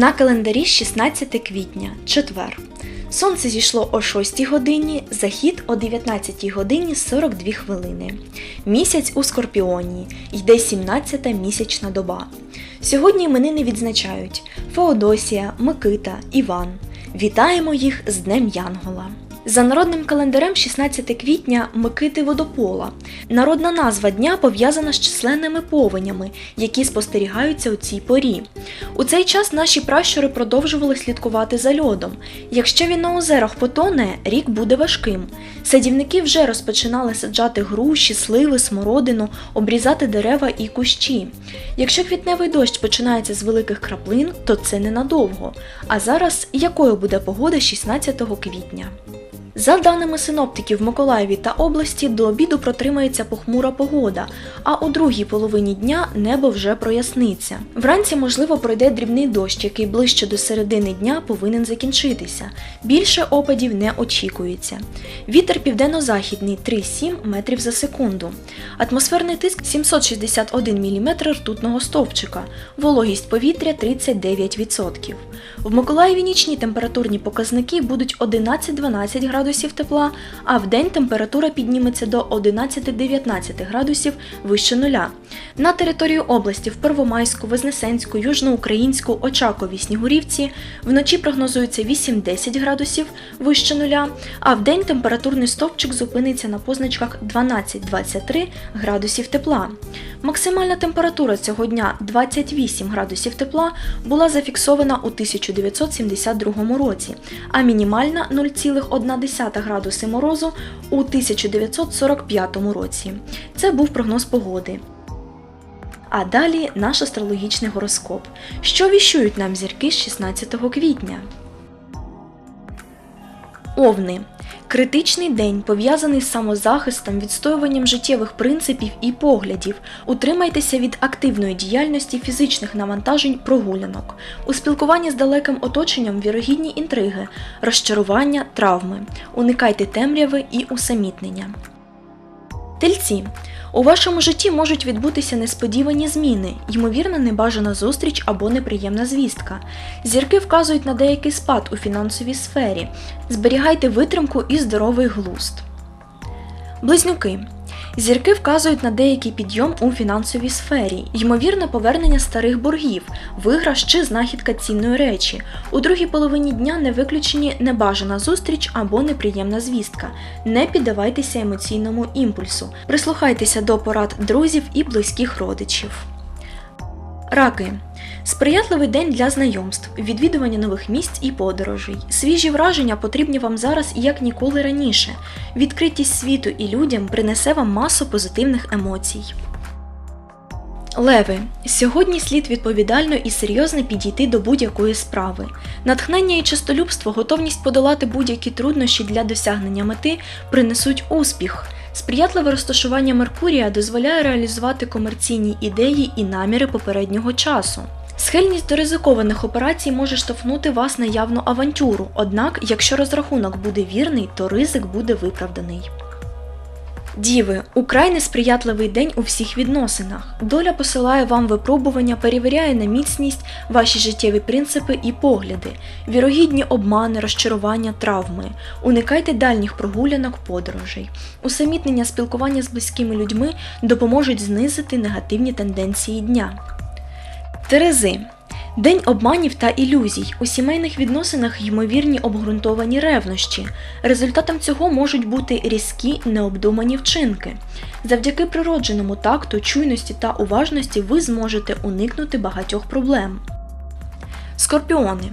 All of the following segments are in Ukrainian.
На календарі 16 квітня, четвер. Сонце зійшло о 6 годині, захід о 19 годині 42 хвилини. Місяць у Скорпіоні, йде 17-та місячна доба. Сьогодні іменини відзначають Феодосія, Микита, Іван. Вітаємо їх з Днем Янгола. За народним календарем 16 квітня Микити Водопола. Народна назва дня пов'язана з численними повенями, які спостерігаються у цій порі. У цей час наші пращури продовжували слідкувати за льодом. Якщо він на озерах потоне, рік буде важким. Садівники вже розпочинали саджати груші, сливи, смородину, обрізати дерева і кущі. Якщо квітневий дощ починається з великих краплин, то це ненадовго. А зараз якою буде погода 16 квітня? За даними синоптиків в Миколаєві та області, до обіду протримається похмура погода, а у другій половині дня небо вже проясниться. Вранці, можливо, пройде дрібний дощ, який ближче до середини дня повинен закінчитися. Більше опадів не очікується. Вітер південно-західний 3,7 метрів за секунду. Атмосферний тиск 761 мм ртутного стовпчика, вологість повітря 39%. В Миколаєві нічні температурні показники будуть 11-12 градусів тепла, а в день температура підніметься до 11-19 градусів вище нуля. На території області в Первомайську, Вознесенську, Южноукраїнську, Очакові, Снігурівці вночі прогнозується 8-10 градусів вище нуля, а в день температурний стовпчик зупиниться на позначках 12-23 градусів тепла. Максимальна температура цього дня 28 градусів тепла була зафіксована у 1972 році, а мінімальна 0,1 градуси морозу у 1945 році. Це був прогноз погоди. А далі наш астрологічний гороскоп. Що віщують нам зірки з 16 квітня? Овни. Критичний день пов'язаний з самозахистом, відстоюванням життєвих принципів і поглядів. Утримайтеся від активної діяльності фізичних навантажень прогулянок. У спілкуванні з далеким оточенням вірогідні інтриги, розчарування, травми. Уникайте темряви і усамітнення. Тельці. У вашому житті можуть відбутися несподівані зміни, ймовірна небажана зустріч або неприємна звістка. Зірки вказують на деякий спад у фінансовій сфері. Зберігайте витримку і здоровий глуст. Близнюки. Зірки вказують на деякий підйом у фінансовій сфері, ймовірне повернення старих боргів, виграш чи знахідка цінної речі. У другій половині дня не виключені небажана зустріч або неприємна звістка. Не піддавайтеся емоційному імпульсу, прислухайтеся до порад друзів і близьких родичів. Раки. Сприятливий день для знайомств, відвідування нових місць і подорожей. Свіжі враження потрібні вам зараз як ніколи раніше. Відкритість світу і людям принесе вам масу позитивних емоцій. Леви. Сьогодні слід відповідально і серйозно підійти до будь-якої справи. Натхнення і чистолюбство, готовність подолати будь-які труднощі для досягнення мети принесуть успіх. Сприятливе розташування Меркурія дозволяє реалізувати комерційні ідеї і наміри попереднього часу. Схильність до ризикованих операцій може штовхнути вас на явну авантюру, однак, якщо розрахунок буде вірний, то ризик буде виправданий. Діви, украй несприятливий день у всіх відносинах. Доля посилає вам випробування, перевіряє на міцність ваші життєві принципи і погляди, вірогідні обмани, розчарування, травми. Уникайте дальніх прогулянок, подорожей. Усамітнення спілкування з близькими людьми допоможуть знизити негативні тенденції дня. Терези. День обманів та ілюзій. У сімейних відносинах ймовірні обґрунтовані ревнощі. Результатом цього можуть бути різкі необдумані вчинки. Завдяки природженому такту, чуйності та уважності ви зможете уникнути багатьох проблем. Скорпіони.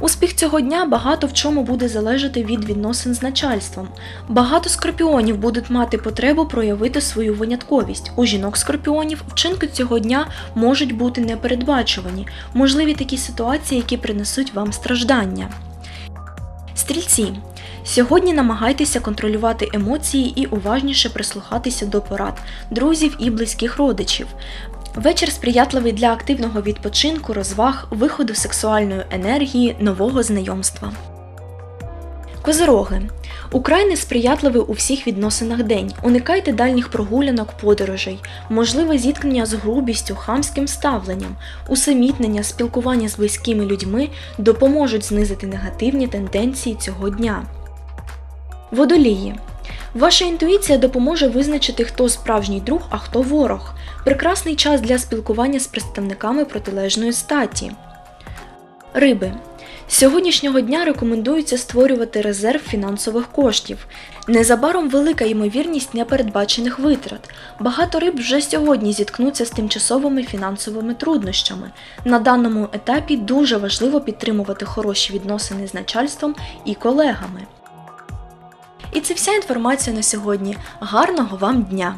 Успіх цього дня багато в чому буде залежати від відносин з начальством. Багато скорпіонів будуть мати потребу проявити свою винятковість. У жінок-скорпіонів вчинки цього дня можуть бути непередбачувані, можливі такі ситуації, які принесуть вам страждання. Стрільці. Сьогодні намагайтеся контролювати емоції і уважніше прислухатися до порад друзів і близьких родичів. Вечір сприятливий для активного відпочинку, розваг, виходу сексуальної енергії, нового знайомства. Козороги. Украй несприятливий у всіх відносинах день. Уникайте дальніх прогулянок, подорожей, можливе зіткнення з грубістю, хамським ставленням, усамітнення, спілкування з близькими людьми допоможуть знизити негативні тенденції цього дня. Водолії. Ваша інтуїція допоможе визначити, хто справжній друг, а хто ворог. Прекрасний час для спілкування з представниками протилежної статі. Риби. З Сьогоднішнього дня рекомендується створювати резерв фінансових коштів. Незабаром велика ймовірність непередбачених витрат. Багато риб вже сьогодні зіткнуться з тимчасовими фінансовими труднощами. На даному етапі дуже важливо підтримувати хороші відносини з начальством і колегами. Це вся інформація на сьогодні. Гарного вам дня!